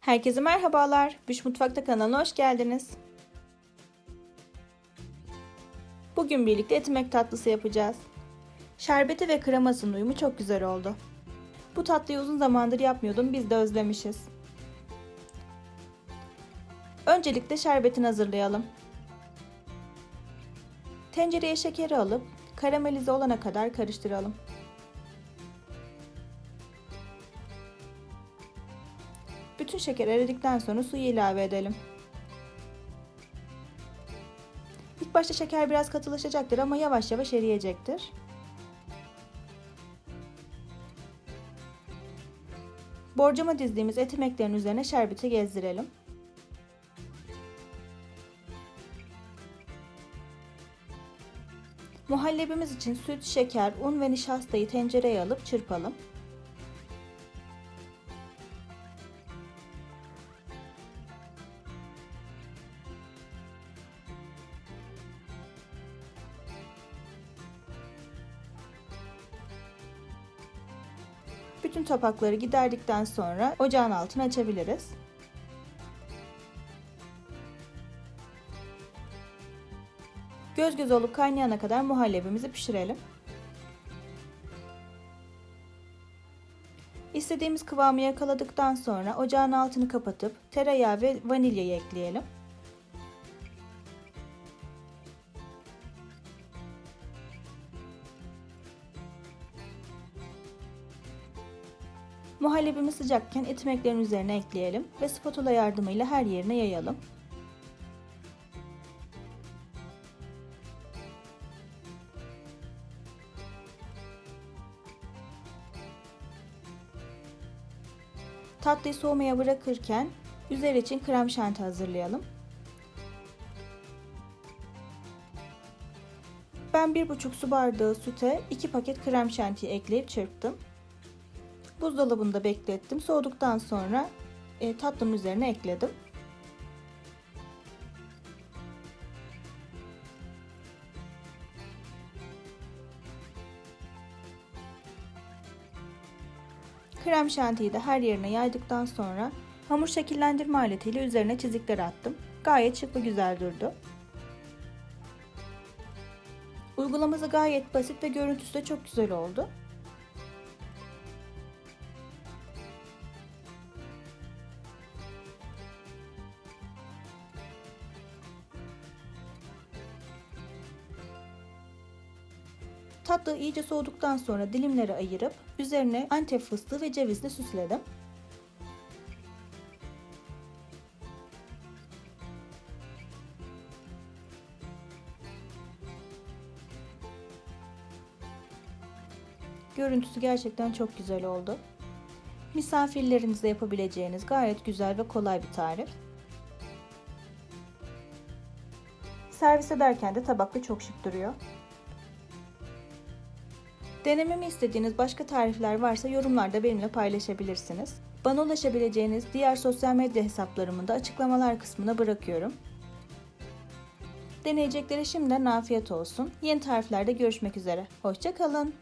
Herkese merhabalar. Büş Mutfakta kanalına hoş geldiniz. Bugün birlikte etimek tatlısı yapacağız. Şerbeti ve kremasının uyumu çok güzel oldu. Bu tatlıyı uzun zamandır yapmıyordum, biz de özlemişiz. Öncelikle şerbetini hazırlayalım. Tencereye şekeri alıp karamelize olana kadar karıştıralım. Bütün şeker eridikten sonra suyu ilave edelim. İlk başta şeker biraz katılaşacaktır ama yavaş yavaş eriyecektir. Borcama dizdiğimiz etimeklerin üzerine şerbeti gezdirelim. Muhallebimiz için süt, şeker, un ve nişastayı tencereye alıp çırpalım. Bütün topakları giderdikten sonra ocağın altını açabiliriz. Göz göz olup kaynayana kadar muhallebimizi pişirelim. İstediğimiz kıvamı yakaladıktan sonra ocağın altını kapatıp tereyağı ve vanilyayı ekleyelim. Muhallebimiz sıcakken etimeklerin üzerine ekleyelim ve spatula yardımıyla her yerine yayalım. Tatlıyı soğumaya bırakırken üzeri için krem şanti hazırlayalım. Ben 1,5 su bardağı süte 2 paket krem şanti ekleyip çırptım. Buzdolabında beklettim. Soğuduktan sonra e, tatlının üzerine ekledim. Krem şantiyi de her yerine yaydıktan sonra hamur şekillendirme aletiyle üzerine çizikler attım. Gayet şık ve güzel durdu. Uygulaması gayet basit ve görüntüsü de çok güzel oldu. Tatlı iyice soğuduktan sonra dilimleri ayırıp üzerine antep fıstığı ve cevizle süsledim. Görüntüsü gerçekten çok güzel oldu. Misafirlerinizle yapabileceğiniz gayet güzel ve kolay bir tarif. Servis ederken de tabakta çok şık duruyor. Denememi istediğiniz başka tarifler varsa yorumlarda benimle paylaşabilirsiniz. Bana ulaşabileceğiniz diğer sosyal medya hesaplarımı da açıklamalar kısmına bırakıyorum. Deneyeceklere şimdiden afiyet olsun. Yeni tariflerde görüşmek üzere. Hoşçakalın.